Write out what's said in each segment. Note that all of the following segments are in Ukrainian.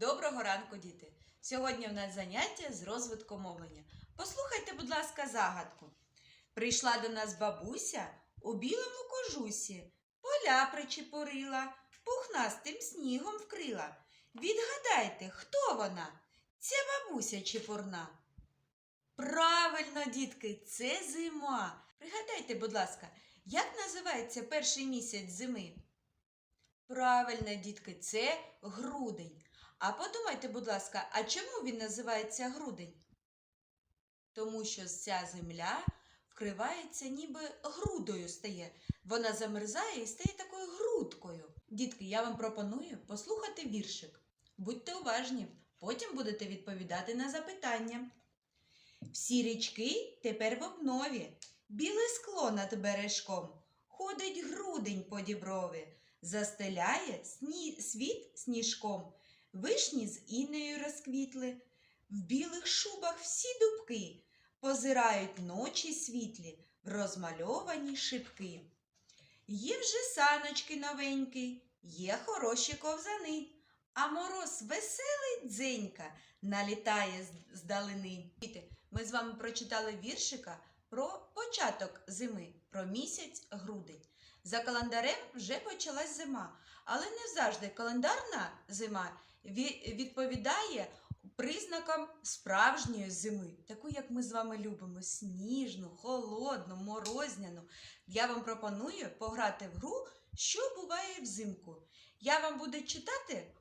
Доброго ранку, діти! Сьогодні в нас заняття з розвитку мовлення. Послухайте, будь ласка, загадку. Прийшла до нас бабуся у білому кожусі, поля причепурила, пухнастим снігом вкрила. Відгадайте, хто вона? Ця бабуся чепурна. Правильно, дітки, це зима. Пригадайте, будь ласка, як називається перший місяць зими? Правильно, дітки, це грудень. А подумайте, будь ласка, а чому він називається грудень? Тому що ця земля вкривається ніби грудою стає. Вона замерзає і стає такою грудкою. Дітки, я вам пропоную послухати віршик. Будьте уважні, потім будете відповідати на запитання. Всі річки тепер в обнові, біле скло над бережком, ходить грудень по діброві, застеляє сні... світ сніжком. Вишні з інею розквітли, в білих шубах всі дубки, позирають ночі світлі в розмальовані шибки. Є вже саночки новенькі, є хороші ковзани, а мороз веселий дзенька налітає з- здалини. Діти, Ми з вами прочитали віршика про початок зими, про місяць грудень. За календарем вже почалась зима, але не завжди календарна зима відповідає признакам справжньої зими, таку, як ми з вами любимо: сніжну, холодну, морозняну. Я вам пропоную пограти в гру, що буває взимку. Я вам буду читати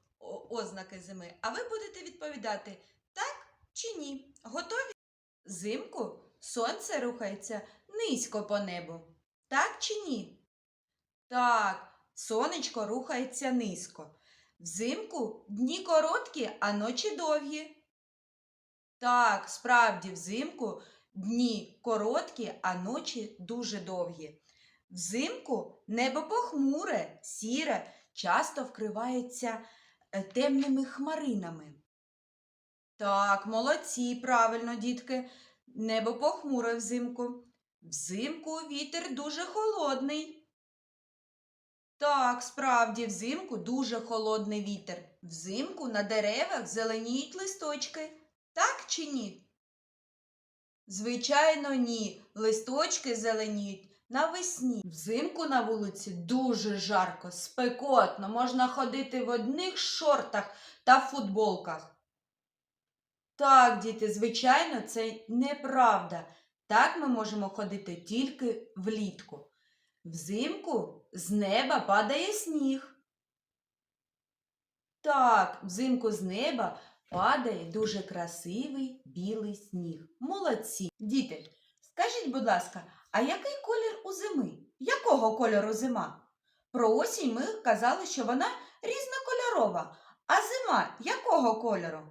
ознаки зими, а ви будете відповідати так чи ні. Готові? Взимку сонце рухається низько по небу. Так чи ні? Так, сонечко рухається низько. Взимку дні короткі, а ночі довгі. Так, справді, взимку дні короткі, а ночі дуже довгі. Взимку небо похмуре, сіре, часто вкривається е, темними хмаринами. Так, молодці, правильно, дітки. Небо похмуре взимку. Взимку вітер дуже холодний. Так, справді, взимку дуже холодний вітер. Взимку на деревах зеленіють листочки. Так чи ні? Звичайно, ні. Листочки зеленіють навесні. Взимку на вулиці дуже жарко, спекотно. Можна ходити в одних шортах та футболках. Так, діти, звичайно, це неправда. Так ми можемо ходити тільки влітку. Взимку з неба падає сніг. Так, взимку з неба падає дуже красивий білий сніг. Молодці. Діти, скажіть, будь ласка, а який колір у зими? Якого кольору зима? Про осінь ми казали, що вона різнокольорова. А зима якого кольору?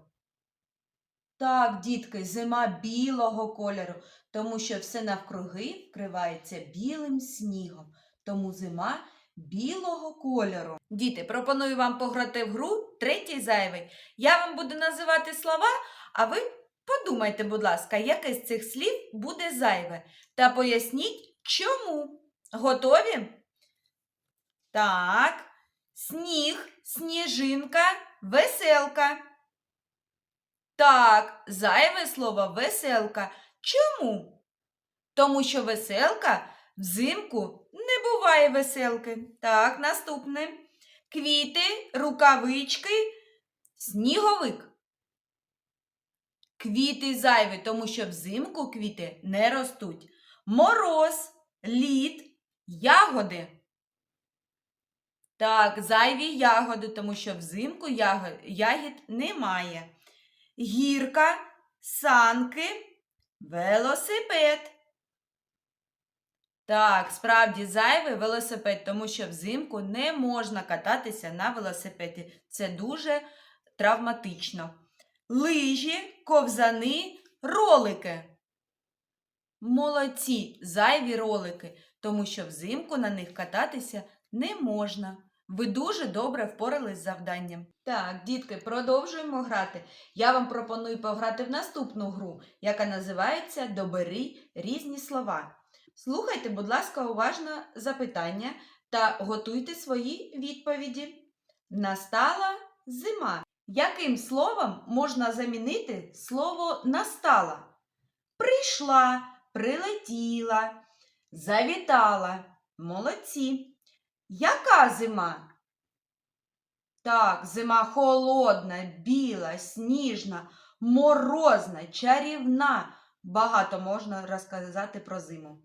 Так, дітки, зима білого кольору, тому що все навкруги вкривається білим снігом. Тому зима білого кольору. Діти, пропоную вам пограти в гру третій зайвий. Я вам буду називати слова, а ви подумайте, будь ласка, яке з цих слів буде зайве. Та поясніть, чому. Готові? Так. Сніг, сніжинка, веселка. Так, зайве слово веселка. Чому? Тому що веселка взимку не буває веселки. Так, наступне. Квіти, рукавички, сніговик. Квіти зайві, тому що взимку квіти не ростуть. Мороз, лід, ягоди. Так, зайві ягоди, тому що взимку ягід немає. Гірка, санки, велосипед. Так, справді зайвий велосипед, тому що взимку не можна кататися на велосипеді. Це дуже травматично. Лижі, ковзани, ролики. Молодці, зайві ролики, тому що взимку на них кататися не можна. Ви дуже добре впорались з завданням. Так, дітки, продовжуємо грати. Я вам пропоную пограти в наступну гру, яка називається Добери різні слова. Слухайте, будь ласка, уважно запитання та готуйте свої відповіді. Настала зима. Яким словом можна замінити слово настала? Прийшла, прилетіла, завітала. Молодці. Яка зима? Так, зима холодна, біла, сніжна, морозна, чарівна. Багато можна розказати про зиму.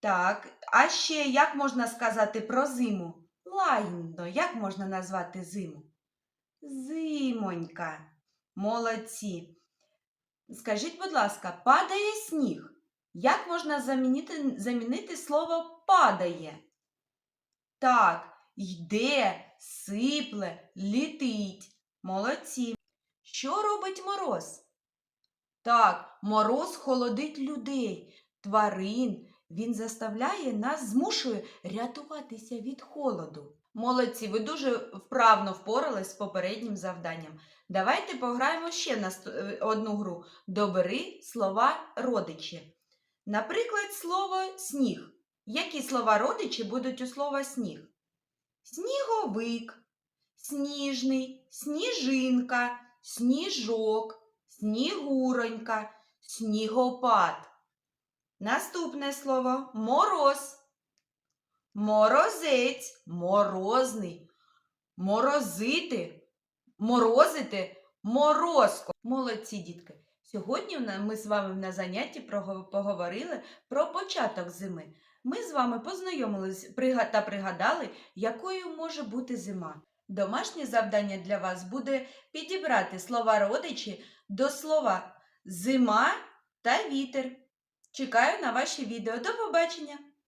Так, а ще як можна сказати про зиму? Лагідно, як можна назвати зиму? Зимонька. Молодці. Скажіть, будь ласка, падає сніг. Як можна замінити, замінити слово падає? Так, йде, сипле, літить. Молодці. Що робить мороз? Так, мороз холодить людей, тварин. Він заставляє нас, змушує рятуватися від холоду. Молодці, ви дуже вправно впорались з попереднім завданням. Давайте пограємо ще на е, одну гру. Добери слова родичі. Наприклад, слово сніг. Які слова родичі будуть у слова сніг? Сніговик, сніжний, сніжинка, сніжок, снігуронька, снігопад. Наступне слово мороз. Морозець, морозний, морозити, морозити, морозко. Молодці, дітки. Сьогодні ми з вами на занятті поговорили про початок зими. Ми з вами познайомились та пригадали, якою може бути зима. Домашнє завдання для вас буде підібрати слова родичі до слова зима та вітер. Чекаю на ваші відео. До побачення!